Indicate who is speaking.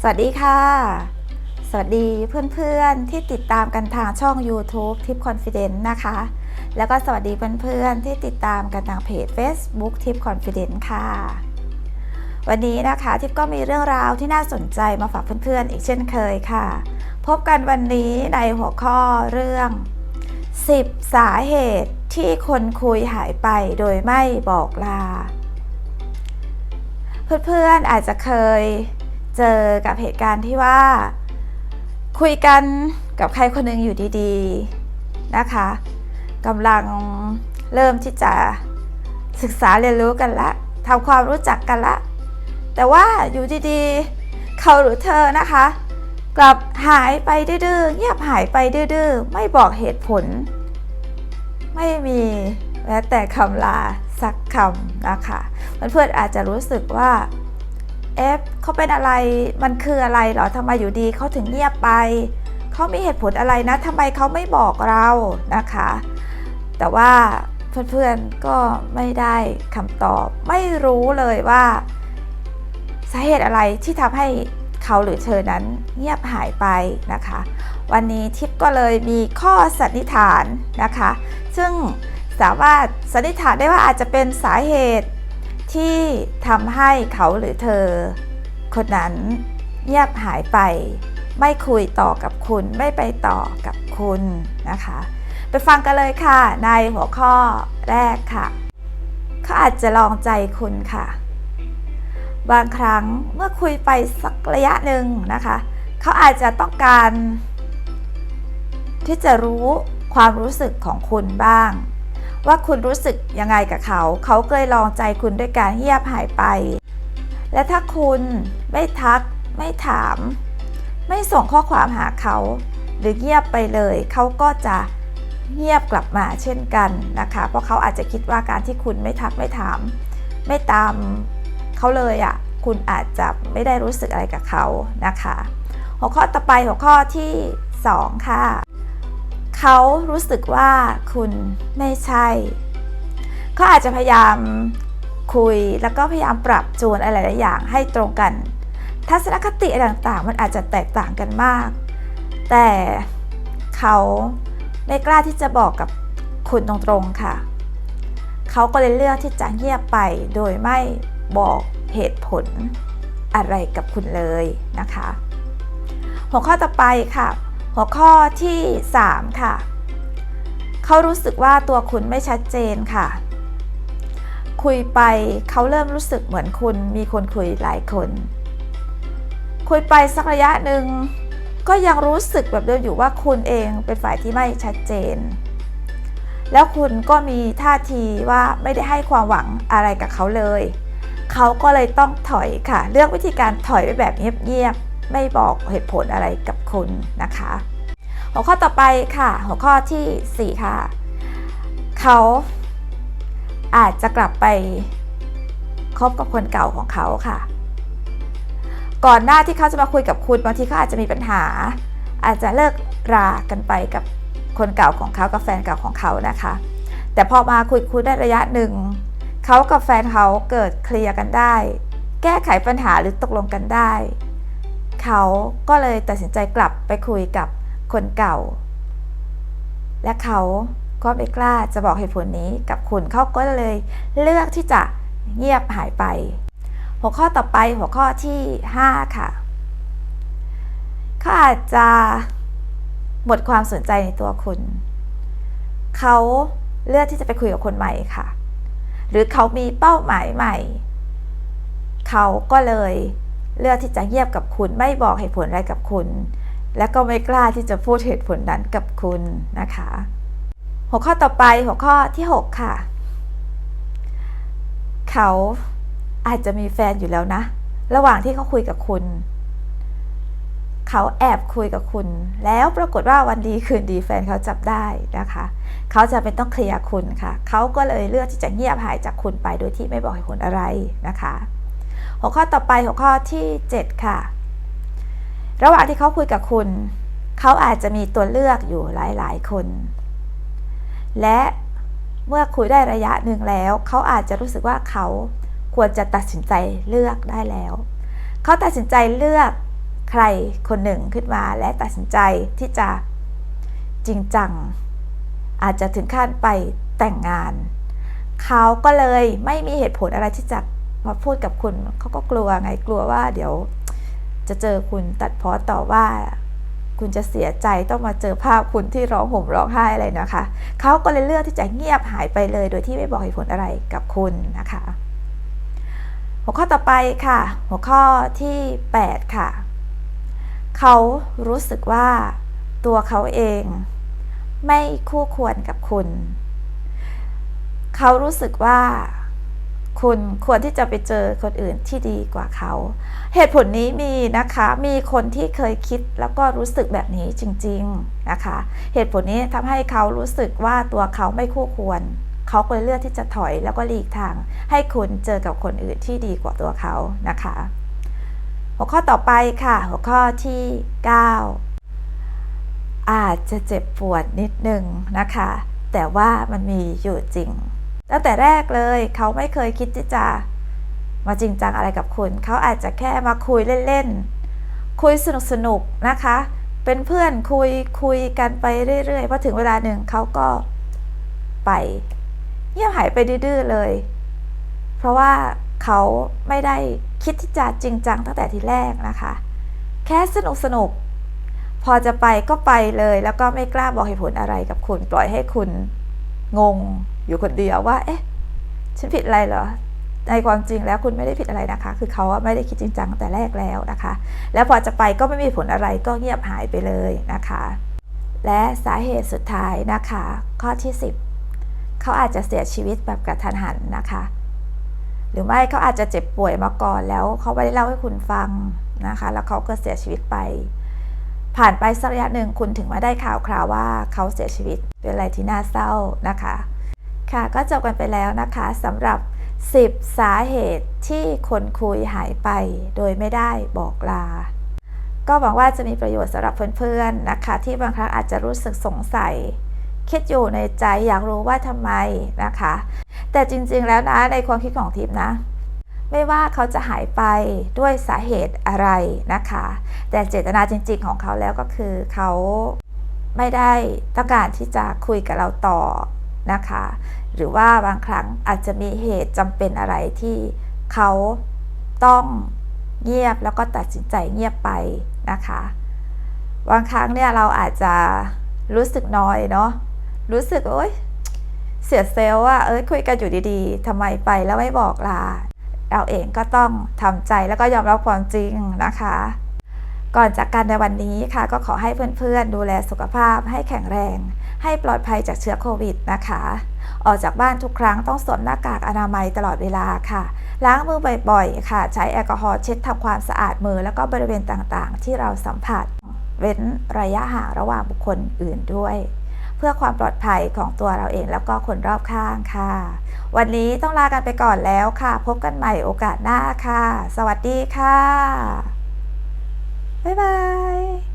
Speaker 1: สวัสดีค่ะ สวัสดีเพื่อนๆที่ติดตามกันทางช่อง YouTube ทิปคอนฟิเดนต์นะคะ แล้วก็สวัสดีเพื่อนๆที่ติดตามกันทางเพจ Facebook ทิปคอนฟิเดนต์ค่ะ วันนี้นะคะทิปก็มีเรื่องราวที่น่าสนใจมาฝากเพื่อนๆ อีกเช่นเคยค่ะ พบกันวันนี้ในหัวข้อเรื่อง 10 สาเหตุที่คนคุยหายไปโดยไม่บอกลา เพื่อนๆอาจจะเคย เจอกับเหตุการณ์ที่ว่า คุยกันกับใครคนหนึ่งอยู่ดีๆนะคะกำลังเริ่มที่จะศึกษาเรียนรู้กันละทำความรู้จักกันละ แต่ว่าอยู่ดีๆ เขาหรือเธอนะคะ กลับหายไปดื้อเงียบหายไปดื้อไม่บอกเหตุผล ไม่มีแม้แต่คำลาสักคำนะคะเพื่อนๆอาจจะรู้สึกว่า เอฟเขาเป็นอะไรมันคืออะไรเหรอทำไมอยู่ดีเขาถึงเงียบไป เขามีเหตุผลอะไรนะทำไมเขาไม่บอกเรานะคะ แต่ว่าเพื่อนๆก็ไม่ได้คำตอบ ไม่รู้เลยว่าสาเหตุอะไรที่ทำให้เขาหรือเธอนั้นเงียบหายไปนะคะ วันนี้ทิปก็เลยมีข้อสันนิษฐานนะคะ ซึ่งสามารถสันนิษฐานได้ว่าอาจจะเป็นสาเหตุ ที่ทำให้เขาหรือเธอ คนนั้นเงียบหายไป ไม่คุยต่อกับคุณ ไม่ไปต่อกับคุณนะคะ ไปฟังกันเลยค่ะในหัวข้อแรกค่ะ เขาอาจจะลองใจคุณค่ะ บางครั้งเมื่อคุยไปสักระยะหนึ่งนะคะ เขาอาจจะต้องการ ที่จะรู้ความรู้สึกของคุณบ้าง ว่าคุณรู้สึกยังไงกับเขา เขาเคยลองใจคุณด้วยการเงียบหายไป และถ้าคุณไม่ทัก ไม่ถาม ไม่ส่งข้อความหาเขา หรือเงียบไปเลย เขาก็จะเงียบกลับมาเช่นกันนะคะ เพราะเขาอาจจะคิดว่าการที่คุณไม่ทักไม่ถาม ไม่ตามเขาเลยอะ่ะ คุณอาจจะไม่ได้รู้สึกอะไรกับเขานะคะ หัวข้อต่อไปหัวข้อที่ 2 ค่ะ เขารู้สึกว่าคุณไม่ใช่เขาอาจจะพยายามคุยแล้วก็พยายามปรับจูนอะไรหลายอย่างให้ตรงกัน ทัศนคติอะไรต่างๆ มันอาจจะแตกต่างกันมาก แต่เขาไม่กล้าที่จะบอกกับคุณตรงๆค่ะ เขาก็เลยเลือกที่จะเงียบไปโดยไม่บอกเหตุผลอะไรกับคุณเลยนะคะ หัวข้อต่อไปค่ะ หัวข้อที่ 3 ค่ะ เขารู้สึกว่าตัวคุณไม่ชัดเจนค่ะ คุยไปเขาเริ่มรู้สึกเหมือนคุณมีคนคุยหลายคน คุยไปสักระยะหนึ่งก็ยังรู้สึกแบบเดิมอยู่ว่าคุณเองเป็นฝ่ายที่ไม่ชัดเจน แล้วคุณก็มีท่าทีว่าไม่ได้ให้ความหวังอะไรกับเขาเลย เขาก็เลยต้องถอยค่ะ เลือกวิธีการถอยไปแบบเงียบๆ ไม่บอกเหตุผลอะไรกับคุณนะคะ หัวข้อต่อไปค่ะ หัวข้อที่ 4 ค่ะ เขาอาจจะกลับไปคบกับคนเก่าของเขาค่ะ ก่อนหน้าที่เขาจะมาคุยกับคุณบางทีเขาอาจจะมีปัญหา อาจจะเลิกรากันไปกับคนเก่าของเขากับแฟนเก่าของเขานะคะ แต่พอมาคุยคุยได้ระยะหนึ่งเขากับแฟนเขาเกิดเคลียร์กันได้ แก้ไขปัญหาหรือตกลงกันได้ เขาก็เลยตัดสินใจกลับไปคุยกับคนเก่า และเขาก็ไม่กล้าจะบอกเหตุผลนี้กับคุณเขาก็เลยเลือกที่จะเงียบหายไป หัวข้อต่อไปหัวข้อที่ 5 ค่ะเขาอาจจะหมดความสนใจในตัวคุณ เขาเลือกที่จะไปคุยกับคนใหม่ค่ะ หรือเขามีเป้าหมายใหม่ เขาก็เลย เลือกที่จะเงียบกับคุณไม่บอกเหตุผลอะไรกับคุณ และก็ไม่กล้าที่จะพูดเหตุผลนั้นกับคุณนะคะ หัวข้อต่อไปหัวข้อที่ 6 ค่ะ เขาอาจจะมีแฟนอยู่แล้วนะ ระหว่างที่เขาคุยกับคุณ เขาแอบคุยกับคุณ แล้วปรากฏว่าวันดีคืนดีแฟนเขาจับได้นะคะ เขาจะเป็นต้องเคลียร์คุณค่ะ เขาก็เลยเลือกที่จะเงียบหายจากคุณไปโดยที่ไม่บอกเหตุผลอะไรนะคะ หัวข้อต่อไปหัวข้อที่ 7 ค่ะ ระหว่างที่เขาคุยกับคุณ เขาอาจจะมีตัวเลือกอยู่หลาย ๆ คน และเมื่อคุยได้ระยะหนึ่งแล้ว เขาอาจจะรู้สึกว่าเขาควรจะตัดสินใจเลือกได้แล้ว เขาตัดสินใจเลือกใครคนหนึ่งขึ้นมา และตัดสินใจที่จะจริงจัง อาจจะถึงขั้นไปแต่งงาน เขาก็เลยไม่มีเหตุผลอะไรที่จะ มาพูดกับคุณเขาก็กลัวไงกลัวว่า เดี๋ยว จะเจอคุณตัดเพอต่อว่า คุณจะเสียใจต้องมาเจอภาพคุณที่ร้องห่มร้องไห้อะไรนะคะเขาก็เลยเลือกที่จะเงียบหายไปเลย โดยที่ไม่บอกเหตุผลอะไรกับคุณนะคะ หัวข้อต่อไปค่ะ หัวข้อที่ 8 ค่ะเขารู้สึกว่าตัวเขาเอง ไม่คู่ควรกับคุณ เขารู้สึกว่า คุณควรที่จะไปเจอคนอื่นที่ดีกว่าเขา เหตุผลนี้มีนะคะ มีคนที่เคยคิดแล้วก็รู้สึกแบบนี้จริง ๆนะคะ เหตุผลนี้ทำให้เขารู้สึกว่าตัวเขาไม่คู่ควร เขาเลยเลือกที่จะถอยแล้วก็หลีกทาง ให้คุณเจอกับคนอื่นที่ดีกว่าตัวเขานะคะ หัวข้อต่อไปค่ะ หัวข้อที่ 9 อาจจะเจ็บปวดนิดนึงนะคะ แต่ว่ามันมีอยู่จริง ตั้งแต่แรกเลยเขาไม่เคยคิดที่จะมาจริงจังอะไรกับคุณ เขาอาจจะแค่มาคุยเล่นๆ คุยสนุกๆน,นะคะ เป็นเพื่อนคุยคุยกันไปเรื่อยๆ พอถึงเวลาหนึ่งเขาก็ไปเงียบหายไปดื้อเลย เพราะว่าเขาไม่ได้คิดที่จะจริงจังตั้งแต่ทีแรกนะคะ แค่สนุกสนุก พอจะไปก็ไปเลย แล้วก็ไม่กล้าบอกเหตุผลอะไรกับคุณ ปล่อยให้คุณงง อยู่คนเดียวว่า เอ๊ะ ฉันผิดอะไรเหรอ ในความจริงแล้วคุณไม่ได้ผิดอะไรนะคะ คือเขาไม่ได้คิดจริงจังตั้งแต่แรกแล้วนะคะ แล้วพอจะไปก็ไม่มีผลอะไรก็เงียบหายไปเลยนะคะ และสาเหตุสุดท้ายนะคะ ข้อที่ 10 เขาอาจจะเสียชีวิตแบบกระทันหันนะคะ หรือไม่เขาอาจจะเจ็บป่วยมาก่อนแล้วเขาไม่ได้เล่าให้คุณฟังนะคะ แล้วเขาก็เสียชีวิตไปผ่านไปสักระยะหนึ่งคุณถึงมาได้ข่าวคราวว่าเขาเสียชีวิตเป็นอะไรที่น่าเศร้านะคะ ค่ะก็จบกันไปแล้วนะคะสำหรับ 10 สาเหตุที่คนคุยหายไป โดยไม่ได้บอกลา ก็หวังว่าจะมีประโยชน์สำหรับเพื่อนๆนะคะ ที่บางครั้งอาจจะรู้สึกสงสัย คิดอยู่ในใจอยากรู้ว่าทำไมนะคะ แต่จริงๆแล้วนะในความคิดของทีมนะ ไม่ว่าเขาจะหายไปด้วยสาเหตุอะไรนะคะ แต่เจตนาจริงๆของเขาแล้วก็คือเขาไม่ได้ต้องการที่จะคุยกับเราต่อ นะคะ หรือว่าบางครั้งอาจจะมีเหตุจำเป็นอะไรที่เขาต้องเงียบแล้วก็ตัดสินใจเงียบไปนะคะบางครั้งเนี่ยเราอาจจะรู้สึกน้อยเนาะรู้สึกโอ๊ยเสียเซลล์ว่าเอ้ยคุยกันอยู่ดีๆทำไมไปแล้วไม่บอกลาเราเองก็ต้องทำใจแล้วก็ยอมรับความจริงนะคะ ก่อนจากกันในวันนี้ค่ะ ก็ขอให้เพื่อนๆ ดูแลสุขภาพให้แข็งแรง ให้ปลอดภัยจากเชื้อโควิดนะคะ ออกจากบ้านทุกครั้งต้องสวมหน้ากากอนามัยตลอดเวลาค่ะ ล้างมือบ่อยๆ ค่ะ ใช้แอลกอฮอล์เช็ดทำความสะอาดมือ แล้วก็บริเวณต่างๆ ที่เราสัมผัส เว้นระยะห่างระหว่างบุคคลอื่นด้วย เพื่อความปลอดภัยของตัวเราเองแล้วก็คนรอบข้างค่ะ วันนี้ต้องลากันไปก่อนแล้วค่ะ พบกันใหม่โอกาสหน้าค่ะ สวัสดีค่ะบ๊ายบาย